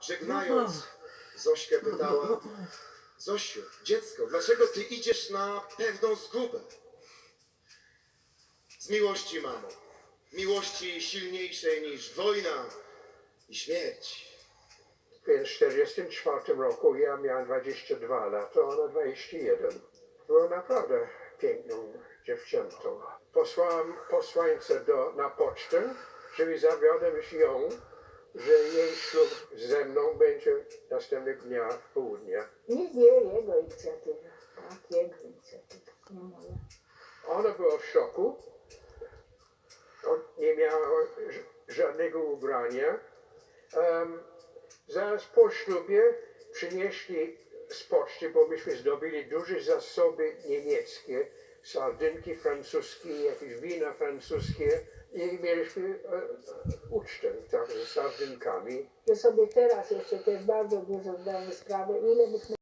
żegnając, Zośkę pytała: Zosiu, dziecko, dlaczego ty idziesz na pewną zgubę? Z miłości, mamo. Miłości silniejszej niż wojna i śmierć. W 1944 roku ja miałem 22 lata, ona 21. Była naprawdę piękną dziewczętą. Posłałem posłańca do, na pocztę, żeby zawiadomić ją, że jej ślub następnego dnia w południe. Nie, nie, jego inicjatywa. Tak, jego inicjatywa, nie moja. Ona była w szoku. On nie miała żadnego ubrania. Em, zaraz po ślubie przynieśli z poczty, bo myśmy zdobyli duże zasoby niemieckie, sardynki francuskie, jakieś wina francuskie i mieliśmy e, e, ucztę tak, z sardynkami. Ja sobie teraz jeszcze też bardzo dużo zdaję sprawę, ile myśmy